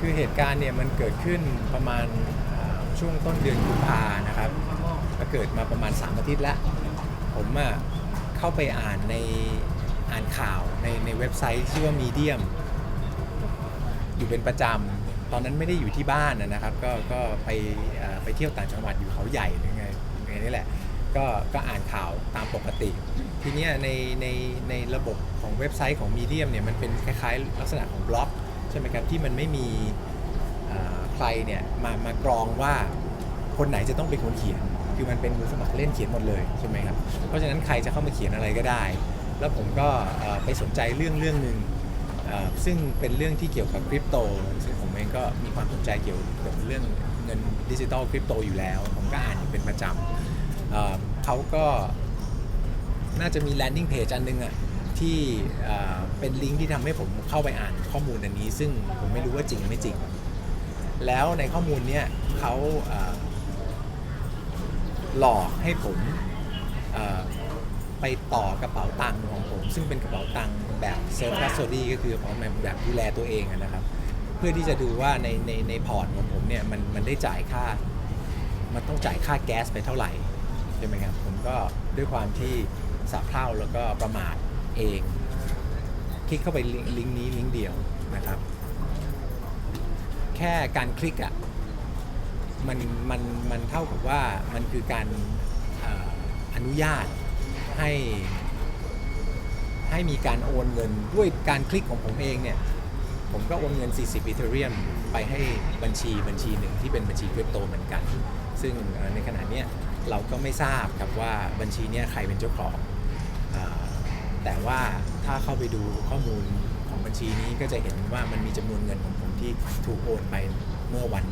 คือเหตุการณ์เนี่ยมันเกิดขึ้นประมาณอ่าช่วงต้นเดือนกุมภานะครับก็เกิดมาประมาณ 3 อาทิตย์แล้ว ผมอะเข้าไปอ่านในอ่านข่าวในในเว็บไซต์ชื่อว่า Medium อยู่เป็นประจำ ตอนนั้นไม่ได้อยู่ที่บ้านนะนะครับ ก็ก็ไปเอ่อไปเที่ยวต่างจังหวัดอยู่เขาใหญ่หรือไงไงนี่แหละ ก็ก็อ่านข่าวตามปกติ ทีเนี้ยในในในระบบของเว็บไซต์ของ Medium เนี่ยมันเป็นคล้ายๆลักษณะของบล็อก ช่ไหมครับที่มันไม่มีใครเนี่ยมามากรองว่าคนไหนจะต้องเป็นคนเขียน คือมันเป็นมือสมัครเล่นเขียนหมดเลยใช่ไหมครับเพราะฉะนั้นใครจะเข้ามาเขียนอะไรก็ได้ แล้วผมก็ไปสนใจเรื่องเรื่องหนึ่งซึ่งเป็นเรื่องที่เกี่ยวกับคริปโตซึ่งผมเองก็มีความสนใจเกี่ยวกับเรื่องเงินดิจิตอลคริปโตอยู่แล้ว ผมก็อ่านเป็นประจำเขาก็น่าจะมี landing page อันหนึงอะ ที่เป็นลิงก์ที่ทำให้ผมเข้าไปอ่านข้อมูลอันนี้ ซึ่งผมไม่รู้ว่าจริงหรือไม่จริง แล้วในข้อมูลเนี้ยเขาหลอกให้ผมไปต่อกระเป๋าตังค์ของผม ซึ่งเป็นกระเป๋าตังค์แบบเซลฟ์ s ัสโซดีก็คือของแบบแบบดูแลตัวเองนะครับ เพื่อที่จะดูว่าในในในพอร์ตของผมเนี่ยมันมันได้จ่ายค่า มันต้องจ่ายค่าแก๊สไปเท่าไหร่ใช่ไหมครับผมก็ด้วยความที่สะเพร่าแล้วก็ประมาท เอง คลิกเข้าไปลิงก์นี้ลิงก์เดียวนะครับ แค่การคลิกอะมันมันมันเท่ากับว่ามันคือการออนุญาตให้ให้มีการโอนเงินด้วยการคลิกของผมเองเนี่ย ผมก็โอนเงิน 40อีเทเรียมไปให้บัญชีบัญชีหนึ่งที่เป็นบัญชีคริปโตเหมือนกัน ซึ่งในขณะนี้เราก็ไม่ทราบครับว่าบัญชีเนี้ยใครเป็นเจ้าของ แต่ว่าถ้าเข้าไปดูข้อมูลของบัญชีนี้ก็จะเห็นว่ามันมีจำนวนเงินของผมที่ถูกโอนไปเมื่อวัน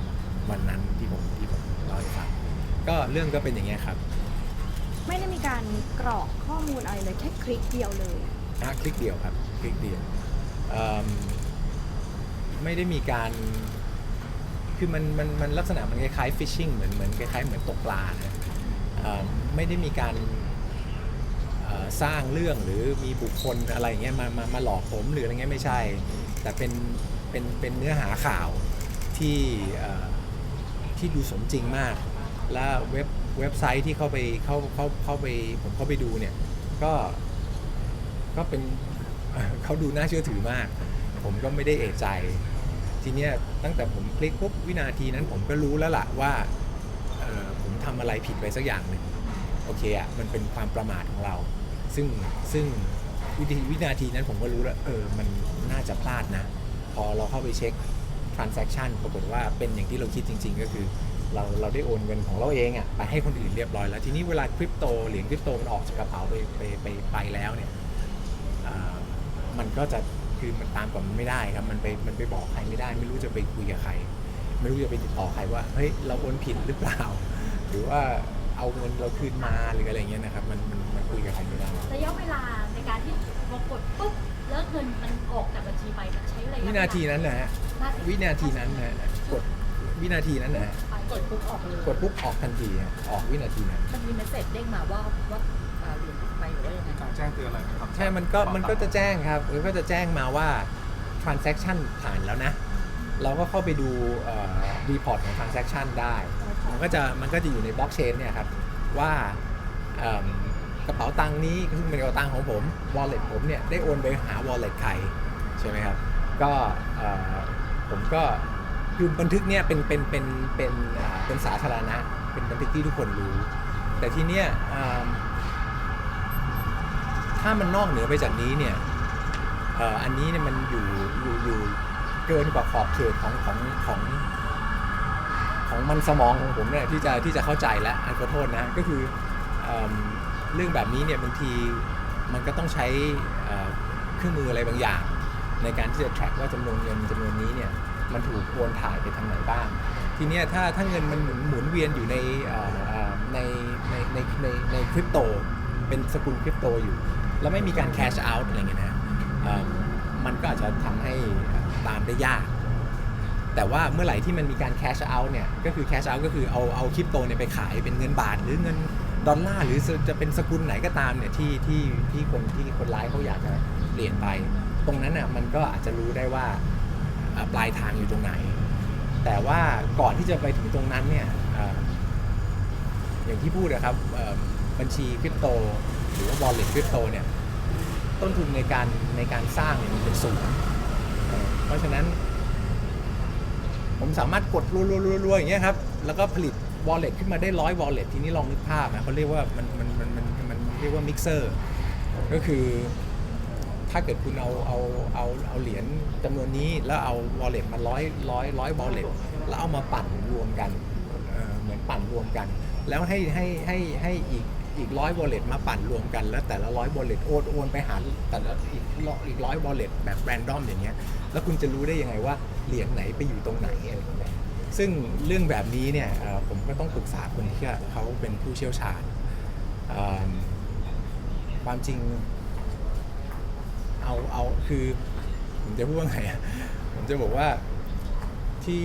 วันนั้นที่ผมที่ผมเล่าให้ฟังก็เรื่องก็เป็นอย่างเงี้ยครับ ไม่ได้มีการกรอกข้อมูลอะไรเลยแค่คลิกเดียวเลยนะคลิกเดียวครับคลิกเดียวเอิ่มไม่ได้มีการคือมันมันมันลักษณะมันคล้ายๆ fishing เหมือนเหมือนคล้ายๆเหมือนตกปลานะเอิ่มไม่ได้มีการเอ่อ สร้างเรื่องหรือมีบุคคลอะไรอย่างเงี้ยมามามาหลอกผมหรืออะไรเงี้ยไม่ใช่ แต่เป็นเป็นเป็นเนื้อหาข่าวที่ที่ดูสมจริงมาก และเว็บเว็บไซต์ที่เข้าไปเข้าเข้าเข้าไปผมเข้าไปดูเนี่ยก็ก็เป็นเขาดูน่าเชื่อถือมาก ผมก็ไม่ได้เอะใจ ทีเนี้ยตั้งแต่ผมคลิกปุ๊บวินาทีนั้นผมก็รู้แล้วล่ะว่าผมทำอะไรผิดไปสักอย่างหนึ่งโอเคอะมันเป็นความประมาทของเรา ซึ่งซึ่งวิธีวินาทีนั้นผมก็รู้แล้วเออมันน่าจะพลาดนะ พอเราเข้าไปเช็ค transaction ปรากฏว่าเป็นอย่างที่เราคิดจริง ๆ ก็คือ เราเราได้โอนเงินของเราเองอะไปให้คนอื่นเรียบร้อยแล้ว ทีนี้เวลาคริปโตเหรียญคริปโตมันออกจากกระเป๋าไปไปไปไปแล้วเนี่ยมันก็จะคือมันตามกับมันไม่ได้ครับ มันไปมันไปบอกใครไม่ได้ ไม่รู้จะไปคุยกับใคร ไม่รู้จะไปติดต่อใครว่าเฮ้ยเราโอนผิดหรือเปล่า หรือว่าเอาเงินเราคืนมาหรืออะไรเงี้ยนะครับมันมัน คุยกับใครไม่ได้ระยะเวลาในการที่พอกดปุ๊บแล้วเงินมันออกจากบัญชีไปมันใช้ระยะวินาทีนั้นนะฮะนาทีวินาทีนั้นนะฮะกดวินาทีนั้นนะฮะกดปุ๊บออกเลยกดปุ๊บออกทันทีฮะออกวินาทีนั้นมันมีเมสเซจเด้งมาว่าว่าอ่าเหรียญไปหรือว่ายังไงการแจ้งเตือนอะไรไหมครับใช่มันก็มันก็จะแจ้งครับมันก็จะแจ้งมาว่า transaction ผ่านแล้วนะ เราก็เข้าไปดูเอ่อ report ของ transaction ได้ มันก็จะมันก็จะอยู่ในบล็อกเชนเนี่ยครับว่าเอิ่ม กระเป๋าตังค์นี้ซึ่งเป็นกระเป๋าตังค์ของผม wallet ผมเนี่ยได้โอนไปหา wallet ใครใช่ไหมครับ ก็ผมก็คือบันทึกเนี่ยเป็นเป็นเป็นเป็นเป็นสาธารณะ เป็นบันทึกที่ทุกคนรู้ แต่ที่เนี้ยถ้ามันนอกเหนือไปจากนี้เนี่ยอันนี้เนี่ยมันอยู่อยู่อยู่เกินกว่าขอบเขตของของของของมันสมองของผมเนี่ยที่จะที่จะเข้าใจแล้วอันขอโทษนะก็คืออ เรื่องแบบนี้เนี่ยบางทีมันก็ต้องใช้เครื่องมืออะไรบางอย่าง ในการที่จะ track ว่าจำนวนเงินจำนวนนี้เนี่ยมันถูกโอนถ่ายไปทางไหนบ้าง ทีนี้ถ้าถ้าเงินมันหมุนหมุนเวียนอยู่ในในในในในในคริปโตเป็นสกุลคริปโตอยู่ แล้วไม่มีการ cash out อะไรเงี้ยนะมันก็อาจจะทำให้ตามได้ยาก แต่ว่าเมื่อไหร่ที่มันมีการ cash out เนี่ยก็คือ cash out ก็คือเอาเอาคริปโตเนี่ยไปขายเป็นเงินบาทหรือเงิน ดอลลาร์หรือจะเป็นสกุลไหนก็ตามเนี่ยที่ที่ที่คนที่คนร้ายเขาอยากจะเปลี่ยนไป ตรงนั้นน่ะมันก็อาจจะรู้ได้ว่าปลายทางอยู่ตรงไหน แต่ว่าก่อนที่จะไปถึงตรงนั้นเนี่ยออย่างที่พูดนะครับบัญชีคริปโต หรือว่า wallet คริปโตเนี่ยต้นทุนในการในการสร้างเนี่ยมันเป็นศูนย์เพราะฉะนั้น ผมสามารถกดรัวๆๆอย่างเงี้ยครับแล้วก็ผลิต wallet ขึ้นมาได้ร้อย wallet ทีนี้ลองนึกภาพนะเขาเรียกว่ามันมันมันมันมันเรียกว่า mixer ก็คือถ้าเกิดคุณเอาเอาเอาเอาเหรียญจำนวนนี้แล้วเอา wallet มาร้อยร้อยร้อย wallet แล้วเอามาปั่นรวมกันเหมือนปั่นรวมกัน แล้วให้ให้ให้ให้อีกอีกร้อย wallet มาปั่นรวมกัน แล้วแต่ละร้อย wallet โอนโอนไปหาแต่ละอีกร้อยอีกร้อย wallet แบบ random อย่างเงี้ยแล้วคุณจะรู้ได้ยังไงว่าเหรียญไหนไปอยู่ตรงไหนอะไรอย่างเงี้ย ซึ่งเรื่องแบบนี้เนี่ยผมก็ต้องปรึกษาคนที่เขาเป็นผู้เชี่ยวชาญความจริงเอาเอาคือผมจะพูดว่าไงผมจะบอกว่าที่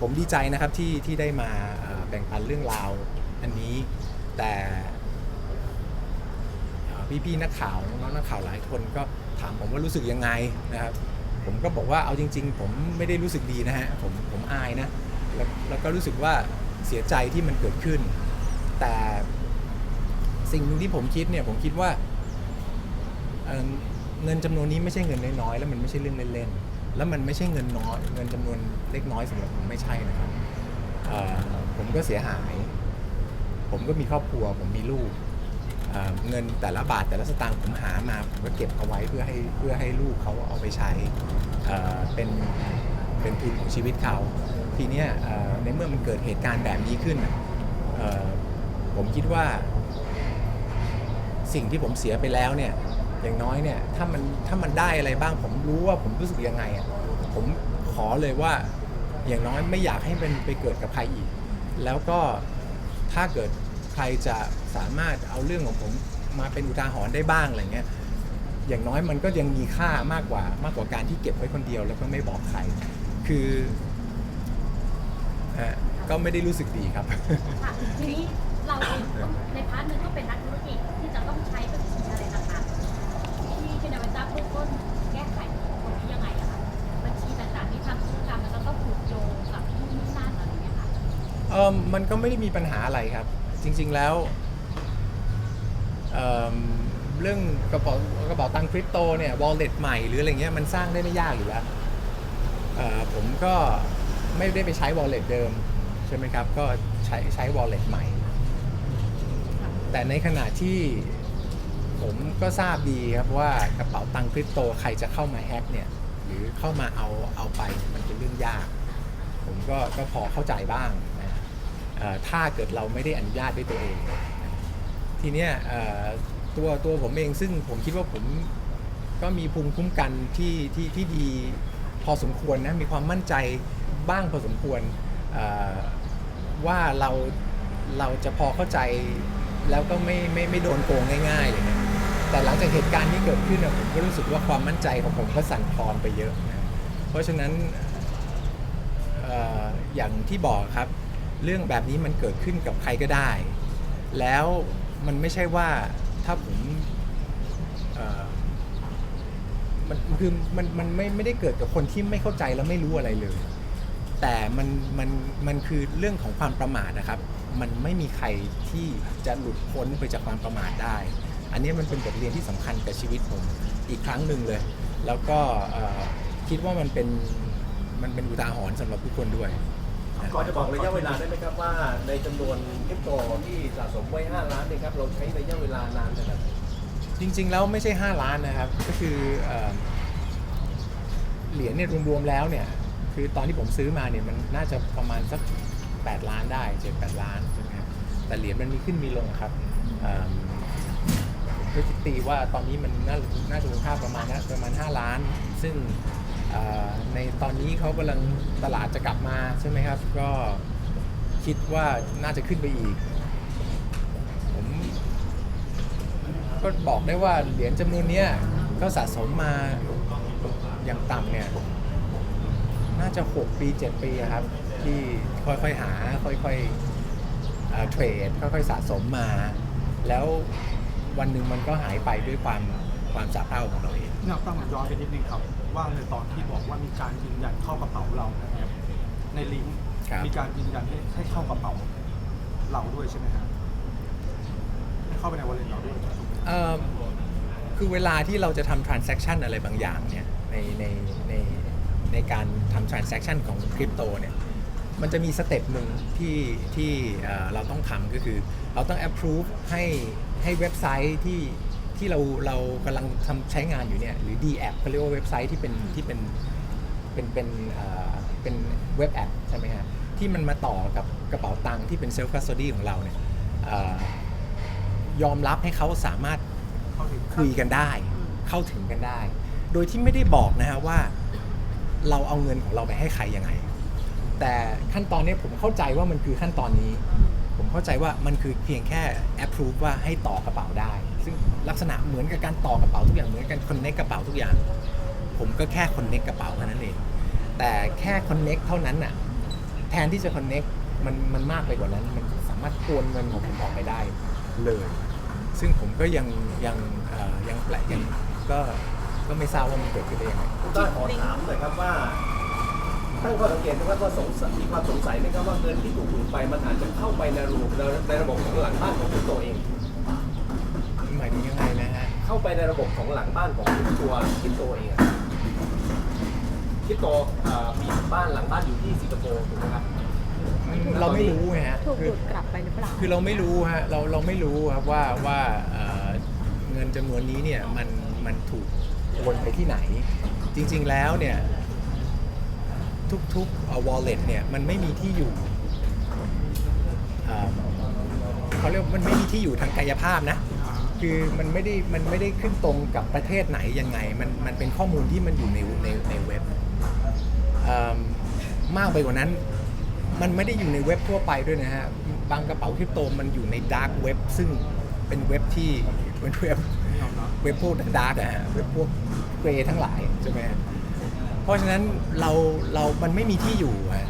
ผมดีใจนะครับที่ที่ได้มาแบ่งปันเรื่องราวอันนี้แต่พี่ๆนักข่าวน้องนักข่าวหลายคนก็ถามผมว่ารู้สึกยังไงนะครับ ผมก็บอกว่าเอาจริง ๆ ผมไม่ได้รู้สึกดีนะฮะผม อายนะแล้วแล้วก็รู้สึกว่าเสียใจที่มันเกิดขึ้น แต่สิ่งหนึ่งที่ผมคิดเนี่ยผมคิดว่าเอ่อเงินจำนวนนี้ไม่ใช่เงินน้อยๆแล้วมันไม่ใช่เรื่องเล่นๆแล้วมันไม่ใช่เงินน้อยเงินจำนวนเล็กน้อยสำหรับผมไม่ใช่นะครับเอ่อผมก็เสียหาย ผมก็มีครอบครัว ผมมีลูกเอ่อเงินแต่ละบาทแต่ละสตางค์ผมหามา ผมก็เก็บเอาไว้เพื่อให้เพื่อให้ลูกเขาเอาไปใช้เอ่อเป็น เป็นทุนของชีวิตเขา ทีเนี้ยในเมื่อมันเกิดเหตุการณ์แบบนี้ขึ้น ผมคิดว่า สิ่งที่ผมเสียไปแล้วเนี่ยอย่างน้อยเนี่ยถ้ามันถ้ามันได้อะไรบ้างผมรู้ว่าผมรู้สึกยังไงอะผมขอเลยว่าอย่างน้อยไม่อยากให้มันไปเกิดกับใครอีก แล้วก็ถ้าเกิดใครจะสามารถเอาเรื่องของผมมาเป็นอุทาหรณ์ได้บ้างอะไรเงี้ยอย่างน้อยมันก็ยังมีค่ามากกว่ามากกว่าการที่เก็บไว้คนเดียวแล้วก็ไม่บอกใคร คือฮะก็ไม่ได้รู้สึกดีครับ ค่ะทีนี้เราเองก็ในพาร์ทหนึงก็เป็นนักธุรกิจที่จะต้องใช้บัญชีอะไรต่างๆที่ที่นวัตกรรมเบื้องต้นแก้ไขตรงนี้ยังไงอะคะบัญชีต่างๆที่ทำธุรกรรมมันก็ต้องผูกโยงกับที่นี่นั่นอะไรอย่างเงี้ยค่ะเออมันก็ไม่ได้มีปัญหาอะไรครับ จริงๆแล้วเอิ่มเรื่องกระเป๋ากระเป๋าตังค์คริปโตเนี่ย wallet ใหม่หรืออะไรเงี้ยมันสร้างได้ไม่ยากอยู่แล้ว เอ่อผมก็ไม่ได้ไปใช้ wallet เดิม ใช่ไหมครับ ก็ใช้ใช้ wallet ใหม่ แต่ในขณะที่ผมก็ทราบดีครับว่ากระเป๋าตังค์คริปโตใครจะเข้ามาแฮ็กเนี่ย หรือเข้ามาเอาเอาไปมันเป็นเรื่องยาก ผมก็ก็พอเข้าใจบ้างนะเอ่อถ้าเกิดเราไม่ได้อนุญาตด้วยตัวเองนะทีเนี้ยเอ่อตัวตัวผมเองซึ่งผมคิดว่าผมก็มีภูมิคุ้มกันที่ที่ที่ดี พอสมควรนะมีความมั่นใจบ้างพอสมควรว่าเราเราจะพอเข้าใจแล้วก็ไม่ไม่ไม่โดนโกงง่ายๆอะไรเงี้ยแต่หลังจากเหตุการณ์ที่เกิดขึ้นนะผมก็รู้สึกว่าความมั่นใจของผมก็สั่นคลอนไปเยอะนะเพราะฉะนั้นเอ่ออย่างที่บอกครับ เรื่องแบบนี้มันเกิดขึ้นกับใครก็ได้ แล้วมันไม่ใช่ว่าถ้าผมเอ่อ มันคือมันมันไม่ไม่ได้เกิดกับคนที่ไม่เข้าใจแล้วไม่รู้อะไรเลย แต่มันมันมันคือเรื่องของความประมาทนะครับ มันไม่มีใครที่จะหลุดพ้นไปจากความประมาทได้ อันนี้มันเป็นบทเรียนที่สำคัญกับชีวิตผมอีกครั้งหนึ่งเลย แล้วก็คิดว่ามันเป็นมันเป็นอุทาหรณ์สำหรับทุกคนด้วยก่อนจะบอกระยะเวลาได้ไหมครับว่าในจำนวนคริปโตที่สะสมไว้ 5 ล้านเนี่ยครับเราใช้ระยะเวลานานขนาดไหน จริง ๆ แล้วไม่ใช่ 5 ล้านนะครับ ก็คือเอ่อเหรียญเนี่ยรวมๆแล้วเนี่ยคือตอนที่ผมซื้อมาเนี่ยมันน่าจะประมาณสัก 8 ล้านได้7 8ล้านใช่ไหมครับแต่เหรียญมันมีขึ้นมีลงครับเอิ่มก็คิดตีว่าตอนนี้มันน่าน่าจะมูลค่าประมาณนะประมาณ 5 ล้าน ซึ่งเอ่อในตอนนี้เขากำลังตลาดจะกลับมาใช่ไหมครับ ก็คิดว่าน่าจะขึ้นไปอีก ผม ก็บอกได้ว่าเหรียญจำนวนเนี้ยก็สะสมมาอย่างต่ำเนี่ยน่าจะ 6 ปี 7 ปีอะครับ ที่ค่อยๆหาค่อยๆเอ่อเทรดค่อยๆสะสมมา แล้ววันหนึ่งมันก็หายไปด้วยความความสะเพร่าของเราเองเนี่ยต้องย้อนไปนิดนึงครับ ว่าในตอนที่บอกว่ามีการยืนยันเข้ากระเป๋าเรานะครับในลิงก์ครับมีการยืนยันให้ให้เข้ากระเป๋าเราด้วยใช่ไหมครับให้ เข้าไปในวอลเล็ตเราด้วยเอ่อคือเวลาที่เราจะทำ transaction อะไรบางอย่างเนี่ยในในในในการทำ transaction ของคริปโตเนี่ยมันจะมีสเต็ปหนึ่งที่ที่เอ่อเราต้องทำก็คือ เราต้อง approve ให้ให้เว็บไซต์ที่ที่เราเรากำลังทำใช้งานอยู่เนี่ยหรือ D app เขาเรียกว่าเว็บไซต์ที่เป็นที่เป็นเป็นเป็นเอ่อเป็นเว็บแอปใช่ไหมฮะที่มันมาต่อกับกระเป๋าตังค์ที่เป็น self custody ของเราเนี่ยเอ่อ ยอมรับให้เขาสามารถเข้าถึงคุยกันได้ เข้าถึงกันได้ โดยที่ไม่ได้บอกนะฮะว่า เราเอาเงินของเราไปให้ใครยังไง แต่ขั้นตอนนี้ผมเข้าใจว่ามันคือขั้นตอนนี้ ผมเข้าใจว่ามันคือเพียงแค่ approve ว่าให้ต่อกระเป๋าได้ ซึ่งลักษณะเหมือนกับการต่อกระเป๋าทุกอย่างเหมือนกัน connect กระเป๋าทุกอย่าง ผมก็แค่ connect กระเป๋าแค่นั้นเองแต่แค่ connect เท่านั้นน่ะแทนที่จะ connect มันมันมากไปกว่านั้น มันสามารถโอนเงินของผมออกไปได้เลย ซึ่งผมก็ยังยังเอ่อยังแปลกยังก็ก็ไม่ทราบว่ามันเกิดขึ้นได้ยังไงคุณต้าขอถามหน่อยครับว่าตั้งข้อสังเกตนะครับว่าสงสัยมีความสงสัยไหมครับว่าเงินที่ถูกดูดไปมันอาจจะเข้าไปในระบบในระบบของหลังบ้านของคริปโตเอง หมายถึงยังไงนะฮะ เข้าไปในระบบของหลังบ้านของตัวคริปโตเองอะคริปโตเอ่อมีบ้านหลังบ้านอยู่ที่สิงคโปร์ถูกไหมครับ เราไม่รู้ไงฮะถูกคือ ดูดกลับไปหรือเปล่า คือเราไม่รู้ฮะเราเราไม่รู้ครับว่าว่าเอ่อเงินจำนวนนี้เนี่ยมันมันถูกโอนไปที่ไหน จริงๆแล้วเนี่ยทุกๆเอ่อ wallet เนี่ยมันไม่มีที่อยู่เอ่อเขาเรียกว่ามันไม่มีที่อยู่ทางกายภาพนะ คือมันไม่ได้มันไม่ได้ขึ้นตรงกับประเทศไหนยังไง มันมันเป็นข้อมูลที่มันอยู่ในในในเว็บเอิ่มมากไปกว่านั้น มันไม่ได้อยู่ในเว็บทั่วไปด้วยนะฮะ บางกระเป๋าคริปโตมันอยู่ในดาร์กเว็บซึ่งเป็นเว็บที่เป็นเว็บเว็บพวกดาร์กอะฮะเว็บพวกเกรย์ทั้งหลายใช่ไหมเพราะฉะนั้นเราเรามันไม่มีที่อยู่ฮะ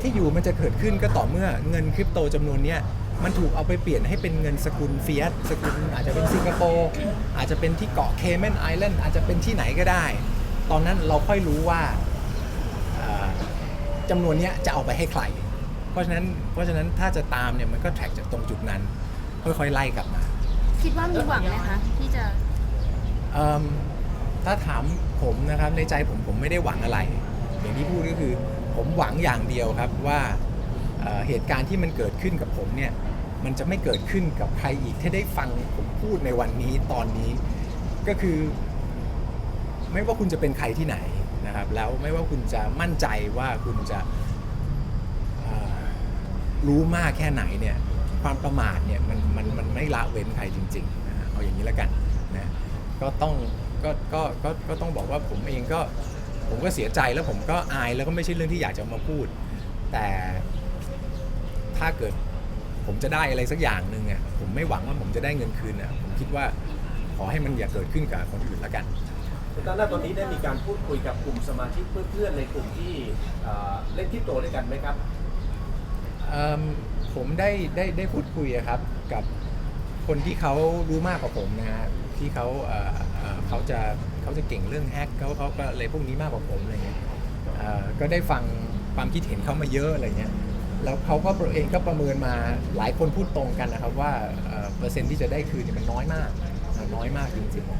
ที่อยู่มันจะเกิดขึ้นก็ต่อเมื่อเงินคริปโตจำนวนเนี้ยมันถูกเอาไปเปลี่ยนให้เป็นเงินสกุลเฟียสสกุลอาจจะเป็นสิงคโปร์อาจจะเป็นที่เกาะเคแมนไอแลนด์อาจจะเป็นที่ไหนก็ได้ ตอนนั้นเราค่อยรู้ว่า จำนวนเนี้ยจะเอาไปให้ใคร เพราะฉะนั้นเพราะฉะนั้นถ้าจะตามเนี่ยมันก็แทร็กจากตรงจุดนั้น ค่อยๆไล่กลับมาคิดว่ามีหวังไหมคะที่จะเอิ่มถ้าถามผมนะครับในใจผมผมไม่ได้หวังอะไร อย่างที่พูดก็คือผมหวังอย่างเดียวครับว่าเอ่อเหตุการณ์ที่มันเกิดขึ้นกับผมเนี่ยมันจะไม่เกิดขึ้นกับใครอีกที่ได้ฟังผมพูดในวันนี้ตอนนี้ ก็คือ ไม่ว่าคุณจะเป็นใครที่ไหน นะครับแล้วไม่ว่าคุณจะมั่นใจว่าคุณจะรู้มากแค่ไหนเนี่ยความประมาทเนี่ยมันมันมันไม่ละเว้นใครจริงๆนะเอาอย่างนี้แล้วกันนะก็ต้องก็ก็ก็ก็ต้องบอกว่าผมเองก็ผมก็เสียใจแล้วผมก็อายแล้วก็ไม่ใช่เรื่องที่อยากจะมาพูด แต่ถ้าเกิดผมจะได้อะไรสักอย่างหนึ่งอะผมไม่หวังว่าผมจะได้เงินคืนอะผมคิดว่าขอให้มันอย่าเกิดขึ้นกับคนอื่นแล้วกัน คุณต้าหน้าตอนนี้ได้มีการพูดคุยกับกลุ่มสมาชิกเพื่อนๆในกลุ่มที่เอ่อเล่นคริปโตด้วยกันไหมครับ เอิ่มผมได้ได้ได้พูดคุยอะครับกับคนที่เขารู้มากกว่าผมนะฮะที่เขาเอ่อเอ่อเขาจะเขาจะเก่งเรื่องแฮกเขาเขาก็อะไรพวกนี้มากกว่าผมอะไรเงี้ยเอ่อก็ได้ฟังความคิดเห็นเขามาเยอะอะไรเงี้ยแล้วเขาก็เองก็ประเมินมาหลายคนพูดตรงกันนะครับว่าเอ่อเปอร์เซ็นต์ที่จะได้คืนเนี่ยมันน้อยมากน้อยมากจริงๆ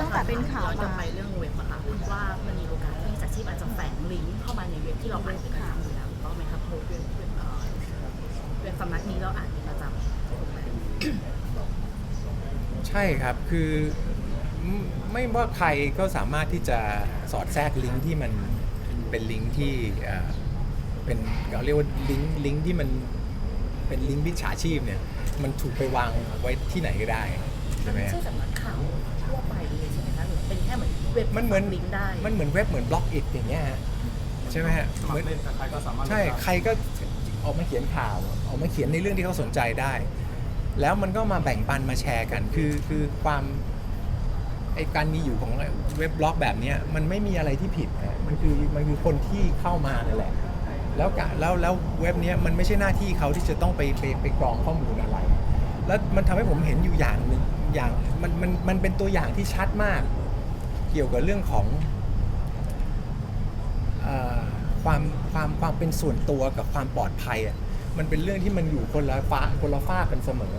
ตั้งแต่เป็นข่าวมาไปเรื่องเว็บอะค่ะว่ามันมีโอกาสที่มิจฉาชีพอาจจะแฝงลิงก์เข้ามาในเว็บที่เราอ่านเป็นประจำอยู่แล้วถูกต้องไหมครับโพสต์เว็บเว็บเว็บสำนักนี้เราอ่านเป็นประจำใช่ครับคือไม่ว่าใครก็สามารถที่จะสอดแทรกลิงก์ที่มันเป็นลิงก์ที่เป็นเราเรียกว่าลิงก์ลิงก์ที่มันเป็นลิงก์วิชาชีพเนี่ยมันถูกไปวางไว้ที่ไหนก็ได้ใช่ไหมใช่สำนัก แค่เหมือนเว็บมันเหมือนลิงก์ได้ มันเหมือนเว็บเหมือนบล็อกอิดอย่างเงี้ยฮะใช่ไหมฮะสมัครเล่นใครก็สามารถใช่เล่นได้ใครก็ออกมาเขียนข่าวออกมาเขียนในเรื่องที่เขาสนใจได้ แล้วมันก็มาแบ่งปันมาแชร์กัน คือคือความไอการมีอยู่ของเว็บบล็อกแบบเนี้ยมันไม่มีอะไรที่ผิดนะมันคือมันคือคนที่เข้ามานั่นแหละ แล้วกะแล้วแล้วเว็บเนี้ยมันไม่ใช่หน้าที่เขาที่จะต้องไปไปไปกรองข้อมูลอะไร แล้วมันทำให้ผมเห็นอยู่อย่างหนึ่งอย่างมันมันมันเป็นตัวอย่างที่ชัดมาก กี่ยวกับเรื่องของอความความความเป็นส่วนตัวกับความปลอดภัยอะมันเป็นเรื่องที่มันอยู่คนละฟ้าคนละฟ้ากันเสมอ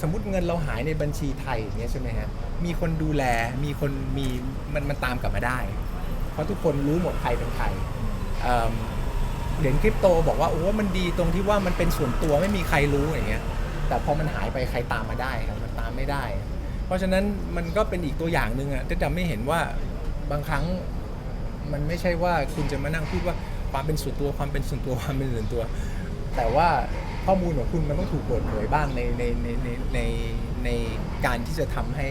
สมมติเงินเราหายในบัญชีไทยอย่างเงี้ยใช่ไหมฮะมีคนดูแลมีคนมีมันมันตามกลับมาได้ เพราะทุกคนรู้หมดใครเป็นใครเอิ่มเหรียญคริปโตบอกว่าโอ้มันดีตรงที่ว่ามันเป็นส่วนตัวไม่มีใครรู้อย่างเงี้ยแต่พอมันหายไปใครตามมาได้ครับมันตามไม่ได้ เพราะฉะนั้นมันก็เป็นอีกตัวอย่างหนึ่งอะที่จะไม่เห็นว่าบางครั้งมันไม่ใช่ว่าคุณจะมานั่งพูดว่าความเป็นส่วนตัวความเป็นส่วนตัวความเป็นส่วนตัว แต่ว่าข้อมูลของคุณมันต้องถูกเปิดเผยบ้างในในในในในในการที่จะทำให้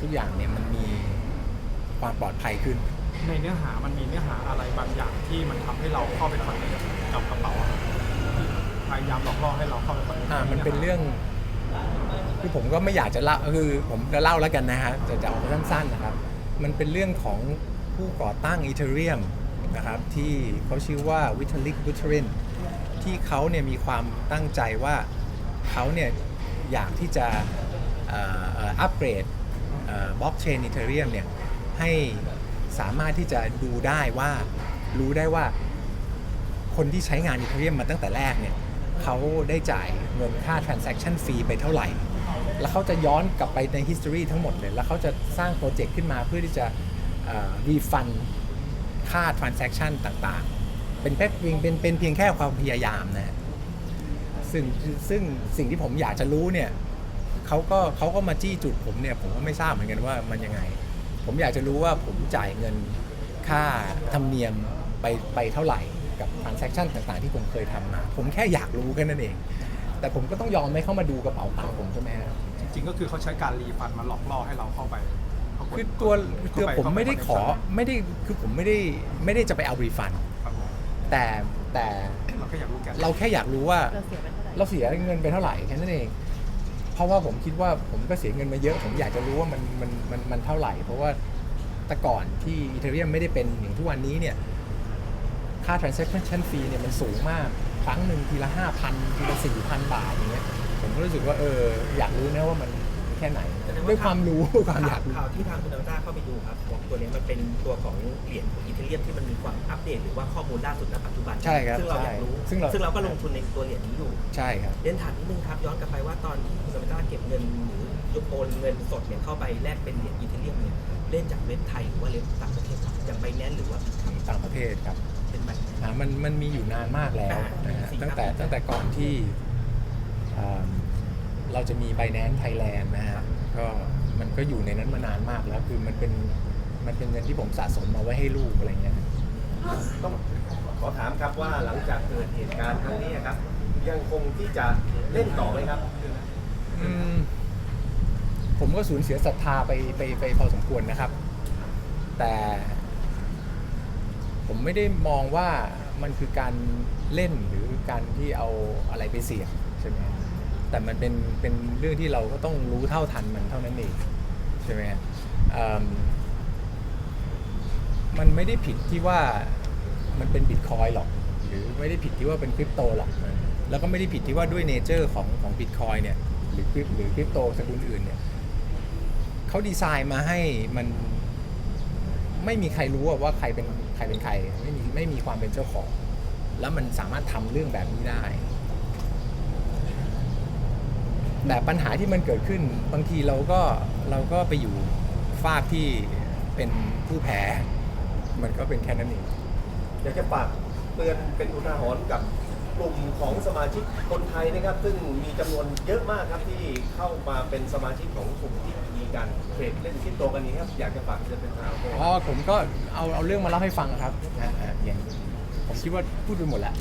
ทุกอย่างเนี่ยมันมีความปลอดภัยขึ้น ในเนื้อหามันมีเนื้อหาอะไรบางอย่างที่มันทำให้เราเข้าไปคอนเนคกับกระเป๋าอะครับพยายามหลอกล่อให้เราเข้าไปคอนเนคอ่ามันเป็นเรื่อง คือผมก็ไม่อยากจะเล่าคือผมจะเล่าแล้วกันนะฮะจะจะเอาสั้นๆนะครับ มันเป็นเรื่องของผู้ก่อตั้งอีเทเรียมนะครับที่เขาชื่อว่าวิทลิกบุตรินที่เขาเนี่ยมีความตั้งใจว่าเขาเนี่ยอยากที่จะอัปเกรดบล็อกเชนอีเทเรียมเนี่ยให้สามารถที่จะดูได้ว่ารู้ได้ว่าคนที่ใช้งานอีเทเรียมมาตั้งแต่แรกเนี่ยเขาได้จ่ายเงินค่า transaction fee ไปเท่าไหร่ แล้วเขาจะย้อนกลับไปใน history ทั้งหมดเลย แล้วเขาจะสร้างโปรเจกต์ขึ้นมาเพื่อที่จะรีฟันค่า transaction ต่างๆ เป็นแค่เพียงเป็นเป็นเพียงแค่ความพยายามนะฮะซึ่งซึ่งสิ่งที่ผมอยากจะรู้เนี่ยเขาก็เขาก็มาจี้จุดผมเนี่ยผมก็ไม่ทราบเหมือนกันว่ามันยังไง ผมอยากจะรู้ว่าผมจ่ายเงินค่าธรรมเนียมไปไปเท่าไหร่กับ transaction ต่างๆ ที่ผมเคยทำมา ผมแค่อยากรู้แค่นั้นเอง แต่ผมก็ต้องยอมให้เขามาดูกระเป๋าตังค์ผมใช่ไหมฮะ จริงๆก็คือเขาใช้การรีฟันมาหลอกล่อให้เราเข้าไปเข้ากดคือตัวตัวผมไม่ได้ขอไม่ได้คือผมไม่ได้ไม่ได้จะไปเอารีฟัน ครับผมแต่แต่เราแค่อยากรู้แกนเราแค่อยากรู้ว่าเราเสียไปเท่าไหร่เราเสียเงินไปเท่าไหร่แค่นั้นเอง เพราะว่าผมคิดว่าผมก็เสียเงินมาเยอะ ผมอยากจะรู้ว่ามันมันมันมันเท่าไหร่ เพราะว่าแต่ก่อนที่อีเทเรียมไม่ได้เป็นอย่างทุกวันนี้เนี่ยค่า transaction fee เนี่ยมันสูงมาก ครั้งหนึ่งทีละ5,000ทีละ4,000บาทอย่างเงี้ยผมก็รู้สึกว่าเอออยากรู้นะว่ามันแค่ไหนด้วยความรู้ความอยากรู้ข่าวที่ทางคุณดาวิต้าเข้าไปดูครับบอกตัวนี้มันเป็นตัวของเหรียญของอีเทเรียมที่มันมีความอัปเดตหรือว่าข้อมูลล่าสุดณปัจจุบันใช่ครับซึ่งเราอยากใช่รู้ซึ่งเราซึ่งเราก็ลงทุนในตัวเหรียญนี้อยู่ใช่ครับเรียนถามนิดนึงครับย้อนกลับไปว่าตอนที่คุณดาวิต้าเก็บเงินหรือยกโอนเงินสดเนี่ยเข้าไปแลกเป็นเหรียญอีเทเรียมเนี่ยเล่นจากเว็บไทยหรือว่าเว็บต่างประเทศครับอย่างไบแนนหรือว่าต่างประเทศครับ เป็นแบบอ่ามันมันมีอยู่นานมากแล้วนะฮะอ่าตั้งแต่ตั้งแต่ก่อนที่อ่าเราจะมี Binance Thailand นะฮะก็มันก็อยู่ในนั้นมานานมากแล้วคือมันเป็นมันเป็นเงินที่ผมสะสมมาไว้ให้ลูกอะไรเงี้ย ต้องขอถามครับว่าหลังจากเกิดเหตุการณ์ครั้งนี้ครับ ยังคงที่จะเล่นต่อไหมครับ อืมผมก็สูญเสียศรัทธาไปไปไปพอสมควรนะครับ แต่ ผมไม่ได้มองว่ามันคือการเล่นหรือการที่เอาอะไรไปเสี่ยงใช่ไหมแต่มันเป็นเป็นเรื่องที่เราก็ต้องรู้เท่าทันมันเท่านั้นเองใช่ไหมอืมมันไม่ได้ผิดที่ว่ามันเป็นบิตคอยหรอก หรือไม่ได้ผิดที่ว่าเป็นคริปโตหรอก แล้วก็ไม่ได้ผิดที่ว่าด้วยเนเจอร์ของของบิตคอยเนี่ยหรือคริปหรือคริปโตสกุลอื่นเนี่ยเขาดีไซน์มาให้มันไม่มีใครรู้ว่าใครเป็น ใครเป็นใครไม่มีไม่มีความเป็นเจ้าของ แล้วมันสามารถทำเรื่องแบบนี้ได้ แต่ปัญหาที่มันเกิดขึ้น บางทีเราก็เราก็ไปอยู่ฝากที่เป็นผู้แพ้ มันก็เป็นแค่นั้นเองอยากจะฝากเตือนเป็นอุทาหรณ์กับกลุ่มของสมาชิกคนไทยนะครับ ซึ่งมีจำนวนเยอะมากครับที่เข้ามาเป็นสมาชิกของกลุ่มที่ มีการเทรดเล่นคริปโตกันนี้ครับอยากจะฝากเตือนเป็นอุทาหรณ์ด้วยอ๋อผมก็เอาเอาเรื่องมาเล่าให้ฟังครับอ่าอ่าอย่างผมคิดว่าพูดไปหมดแล้ว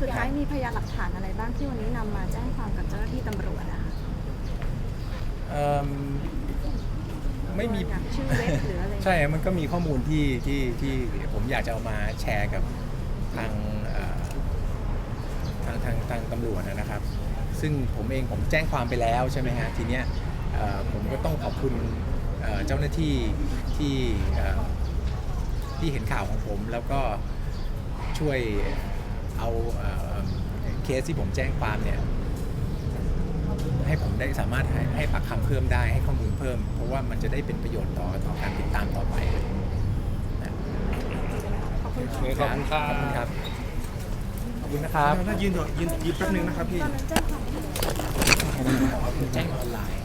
สุดท้ายมีพยานหลักฐานอะไรบ้างที่วันนี้นำมาแจ้งความกับเจ้าหน้าที่ตำรวจนะคะเอิ่มไม่มี อย่างชื่อเว็บหรืออะไร ใช่ มันก็มีข้อมูลที่ที่ที่ผมอยากจะเอามาแชร์กับทางเอ่อทางทางทางตำรวจนะครับ ซึ่งผมเองผมแจ้งความไปแล้วใช่ไหมฮะ ทีเนี้ยเอ่อ ผมก็ต้องขอบคุณเอ่อเจ้าหน้าที่ที่เอ่อที่เห็นข่าวของผมแล้วก็ช่วยเอาเอ่อเคสที่ผมแจ้งความเนี่ยให้ผมได้สามารถให้ให้ปากคำเพิ่มได้ให้ข้อมูลเพิ่ม เพราะว่ามันจะได้เป็นประโยชน์ต่อต่อการติดตามต่อไปนะขอบคุณค่ะขอบคุณครับขอบคุณครับขอบคุณนะครับยืนยืนยืนแป๊บนึงนะครับพี่ตอนนั้นแจ้งความแจ้งออนไลน์